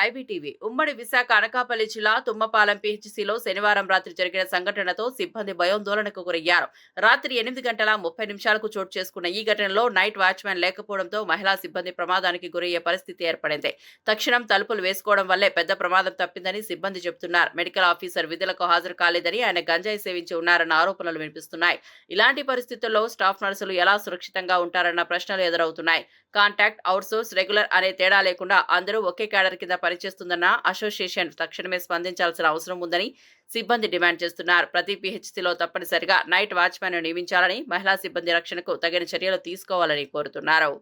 IBTV. ఉమ్మడి విశాఖ అనకాపల్లి జిల్లా తుమ్మపాలెం పిహెచ్సిలో శనివారం రాత్రి జరిగిన సంఘటనతో సిబ్బంది భయాందోళనకు గురయ్యారు. రాత్రి ఎనిమిది గంటల ముప్పై నిమిషాలకు చోటు చేసుకున్న ఈ ఘటనలో నైట్ వాచ్మెన్ లేకపోవడంతో మహిళా సిబ్బంది ప్రమాదానికి గురయ్యే పరిస్థితి ఏర్పడింది. తక్షణం తలుపులు వేసుకోవడం వల్లే పెద్ద ప్రమాదం తప్పిందని సిబ్బంది చెబుతున్నారు. మెడికల్ ఆఫీసర్ విధులకు హాజరు కాలేదని ఆయన గంజాయి సేవించి ఉన్నారన్న ఆరోపణలు వినిపిస్తున్నాయి. ఇలాంటి పరిస్థితుల్లో స్టాఫ్ నర్సులు ఎలా సురక్షితంగా ఉంటారన్న ప్రశ్నలు ఎదురవుతున్నాయి. కాంటాక్ట్ అవుట్సోర్స్ రెగ్యులర్ అనే తేడా లేకుండా అందరూ ఒకే క్యాడర్ కింద పనిచేస్తుందన్న అసోసియేషన్ తక్షణమే స్పందించాల్సిన అవసరం ఉందని సిబ్బంది డిమాండ్ చేస్తున్నారు. ప్రతి పిహెచ్సిలో తప్పనిసరిగా నైట్ వాచ్మ్యాన్ నియమించాలని మహిళా సిబ్బంది రక్షణకు తగిన చర్యలు తీసుకోవాలని కోరుతున్నారు.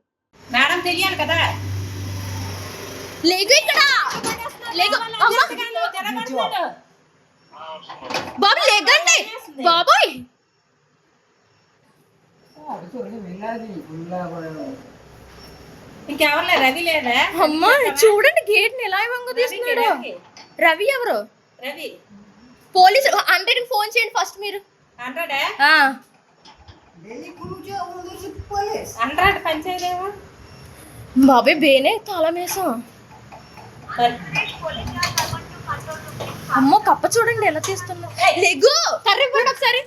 మేడం తెలియాలి కదా? ఇక్కడ. బాబు లేకండి. బాబోయ్. ఇంకెవరు లేరు రవి లేదా? అమ్మ చూడండి గేట్ని ఎలా వంగ తీస్తున్నాడు. రవి. ఎవరు? రవి. పోలీస్ హండ్రెడ్ ఫోన్ చేయండి ఫస్ట్ మీరు. హండ్రెడ్? హండ్రెడ్ బాబాయ్ బేనే తాళమేసం అమ్మో కప్ప చూడండి ఎలా తీస్తున్నా. లెగు కర్ర ఇవ్వండి ఒకసారి.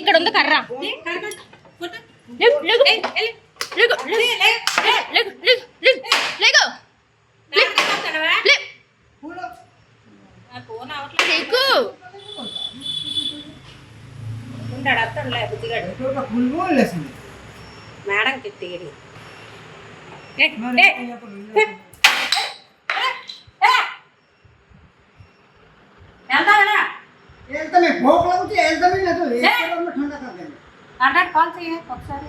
ఇక్కడ ఉంది కర్ర. లేకు లేకు లేకు లేకు లేకు లేకు ఉంటాడు? అత్తడు లే బుద్ధిగాడు మేడం తిట్టేడి వెళ్తానే పోకలంటే కాల్ చేయ ఒకసారి.